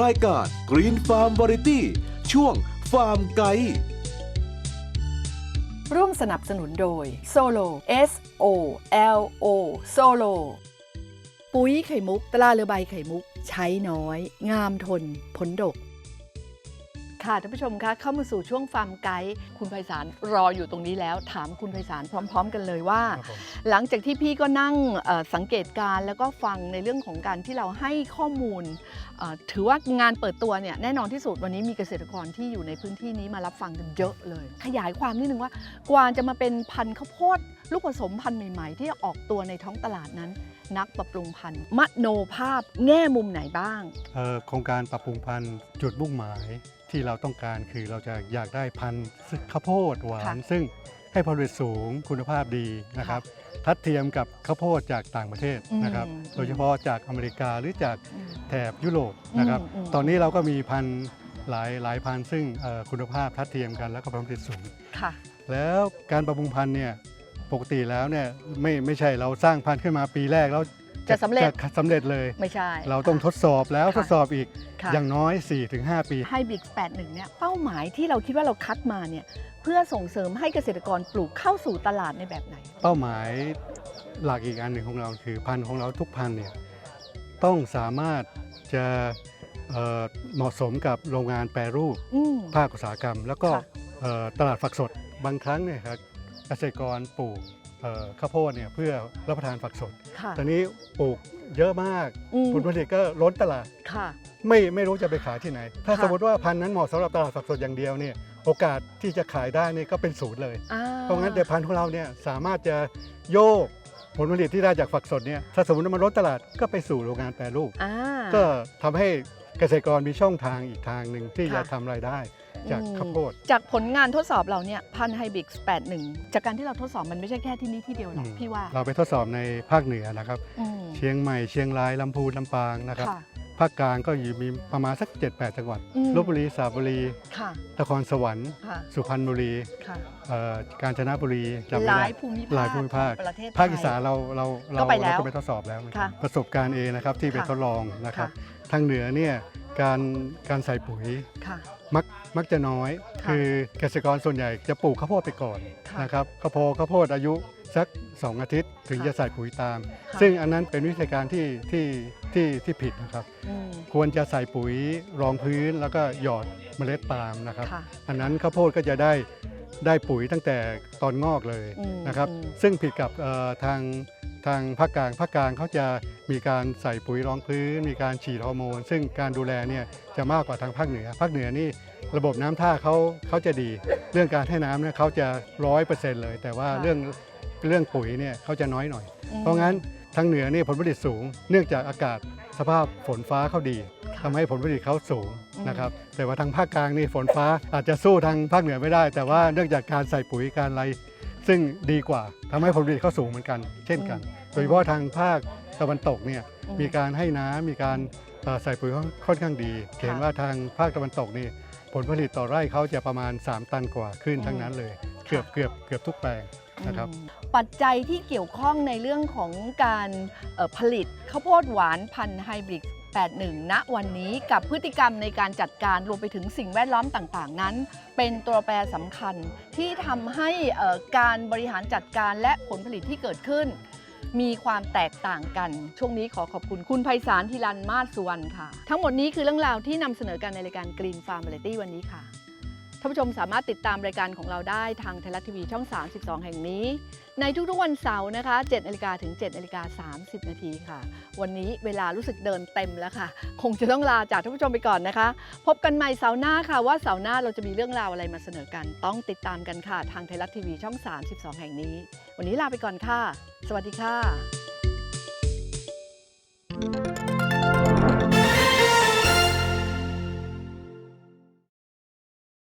รายการ Green Farm Variety ช่วงฟาร์มไกด์ร่วมสนับสนุนโดย Solo S O L O Solo ปุ๋ยไข่มุก ตราเรือใบไข่มุก ใช้น้อย งามทน ผลดก ค่ะท่านผู้ชมคะเข้ามาสู่ช่วงฟาร์มไกด์คุณไพศาลรออยู่ตรงนี้แล้ว ถามคุณไพศาลพร้อม ๆ กันเลยว่า ครับผม หลังจากที่พี่ก็นั่งเอ่อสังเกตการณ์แล้วก็ฟังในเรื่องของการที่เราให้ข้อมูลเอ่อถือว่างานเปิดตัวเนี่ยแน่นอนที่สุดวันนี้มีเกษตรกรที่อยู่ในพื้นที่นี้มารับฟังกันเยอะเลย ขยายความนิดนึงว่ากว่าจะมาเป็นพันธุ์ข้าวโพดลูกผสมพันธุ์ใหม่ ๆ ที่ออกตัวในท้องตลาดนั้น นักปรับปรุงพันธุ์มโนภาพแง่มุมไหนบ้าง เอ่อโครงการปรับปรุงพันธุ์จุดมุ่งหมาย ที่เราต้องการคือเราจะอยากได้พันธุ์ข้าวโพดหวานค่ะซึ่งให้ผลผลิตสูงคุณภาพดีนะครับ ทัดเทียมกับข้าวโพดจากต่างประเทศนะครับอืมโดยเฉพาะจากอเมริกาหรือจากอืมแถบยุโรปนะครับอืมอืมตอนนี้เราก็มีพันธุ์หลายหลายพันธุ์ซึ่งเอ่อคุณภาพทัดเทียมกันแล้วก็ผลผลิตสูงค่ะแล้วการปรับปรุงพันธุ์เนี่ยปกติแล้วเนี่ยไม่ไม่ใช่เราสร้างพันธุ์ขึ้นมาปีแรกแล้ว จะสำเร็จจะสำเร็จเลย ไม่ใช่ เราต้องทดสอบแล้วค่ะทดสอบอีกค่ะอย่างน้อย 4-5 ปีไฮบริด81 เนี่ยเป้าหมายที่เราคิดว่าเราคัดมาเนี่ยเพื่อส่งเสริมให้เกษตรกรปลูกเข้าสู่ตลาดในแบบไหน เป้าหมายหลักอีกอันหนึ่งของเราคือพันธุ์ของเราทุกพันธุ์เนี่ยต้องสามารถจะเอ่อเหมาะสมกับโรงงานแปรรูปอืมภาคอุตสาหกรรม แล้วก็ค่ะเอ่อตลาดฝักสดบางครั้งเนี่ยครับเกษตรกรปลูก เอ่อข้าวโพดเนี่ยเพื่อรับประทานฝักสด ค่ะ ตอนนี้ปลูกเยอะมากอืม ผลผลิตก็ล้นตลาด ค่ะ ไม่ไม่รู้จะไปขายที่ไหน ถ้าค่ะ สมมติว่าพันธุ์นั้นเหมาะสำหรับตลาดฝักสดอย่างเดียวเนี่ยโอกาสที่จะขายได้เนี่ยก็เป็นศูนย์เลย อ่เพราะงั้นเดี๋ยวพันธุ์ของเราเนี่ยสามารถจะโยกผลผลิตที่ได้จากฝักสดเนี่ยถ้าสมมติว่ามันลดตลาดก็ไปสู่โรงงานแปรรูป อ่า ก็ทำให้เกษตรกรมีช่องทางอีกทางหนึ่งที่ค่ะจะทำรายได้ จากอืมข้าวโพด จากผลงานทดสอบเราเนี่ยพันไฮบริด81 จากการที่เราทดสอบมันไม่ใช่แค่ที่นี่ที่เดียวหรอกอืมพี่ว่า เราไปทดสอบในภาคเหนือนะครับอืมเชียงใหม่เชียงรายลำพูนลำปางนะครับค่ะภาคกลางก็อยู่มีประมาณสัก 7-8 จังหวัดอืมลบบุรีสระบุรีค่ะนครสวรรค์ค่ะสุพรรณบุรีค่ะเอ่อกาญจนบุรีจำไม่หลาได้ยภูมิหลาภายคภูมิภาคของประเทศไทยภาคอีสานเราเราเราก็ไปแล้วเราก็ไปทดสอบแล้วเหมือนกันค่ะประสบการณ์เองนะครับที่ไปค่ะทดลองนะครับค่ะทางเหนือเนี่ย การการใส่ปุ๋ยค่ะ มักมักจะน้อย ค่ะคือเกษตรกรส่วนใหญ่จะปลูกข้าวโพดไปก่อนค่ะนะครับข้าวโพดข้าวโพดอายุสัก 2 อาทิตย์ถึงค่ะจะใส่ปุ๋ยตาม ค่ะ ซึ่งอันนั้นเป็นวิธีการที่ที่ที่ที่ผิดนะครับ อืมควรจะใส่ปุ๋ยรองพื้นแล้วก็หยอดเมล็ดตามนะครับ ค่ะ อันนั้นข้าวโพดก็จะได้ได้ปุ๋ยตั้งแต่ตอนงอกเลยอืมนะครับ อืมซึ่งผิดกับเอ่อทาง ทางภาคกลางภาคกลางเขาจะมีการใส่ปุ๋ยรองพื้น มีการฉีดฮอร์โมน ซึ่งการดูแลเนี่ยจะมากกว่าทางภาคเหนือ ภาคเหนือนี่ระบบน้ำท่าเขาเขาจะดี เรื่องการให้น้ำเนี่ยเขาจะร้อยเปอร์เซ็นต์เลย แต่ว่าค่ะเรื่องเรื่องปุ๋ยเนี่ยเขาจะน้อยหน่อยอืมเพราะงั้นทางเหนือนี่ผลผลิตสูง เนื่องจากอากาศสภาพฝนฟ้าเขาดีค่ะทำให้ผลผลิตเขาสูงอืมนะครับแต่ว่าทางภาคกลางนี่ฝนฟ้าอาจจะสู้ทางภาคเหนือไม่ได้ แต่ว่าเนื่องจากการใส่ปุ๋ยการอะไร ซึ่งดีกว่าทำให้ผลผลิตเขาสูงเหมือนกัน เช่นกัน โดยเฉพาะทางภาคตะวันตกเนี่ยอืมีการให้น้ำมีการเอ่อใส่ปุ๋ยค่อนข้างดีค่ะเห็นว่าทางภาคตะวันตกนี่ผลผลิตต่อไร่เขาจะประมาณ 3 ตันกว่าขึ้นทั้งนั้นเลย เกือบเกือบเกือบทุกแปลงนะครับอืมปัจจัยที่เกี่ยวข้องในเรื่องของการเอ่อผลิตข้าวโพดหวานพันธุ์ไฮบริด 81 ณ วันนี้กับพฤติกรรมในการจัดการรวมไปถึงสิ่งแวดล้อมต่างๆ นั้น เป็นตัวแปรสำคัญที่ทำให้การบริหารจัดการและผลผลิตที่เกิดขึ้น มีความแตกต่างกัน ช่วงนี้ขอขอบคุณคุณไพศาลทิรันมาศสุวรรณค่ะ ทั้งหมดนี้คือเรื่องราวที่นำเสนอกันในรายการ Green Farm Variety วันนี้ค่ะท่านผู้ชมสามารถติดตามรายการของเราได้ทางไทยรัฐทีวีช่อง 32 แห่งนี้ ในทุกๆวันเสาร์นะคะ7นาฬิกาถึง7นาฬิกา30 นาทีค่ะ วันนี้เวลารู้สึกเดินเต็มแล้วค่ะ คงจะต้องลาจากท่านผู้ชมไปก่อนนะคะ พบกันใหม่เสาร์หน้าค่ะว่าเสาร์หน้าเราจะมีเรื่องราวอะไรมาเสนอกัน ต้องติดตามกันค่ะ ทางไทยรัฐทีวีช่อง 32 แห่งนี้ วันนี้ลาไปก่อนค่ะ สวัสดีค่ะ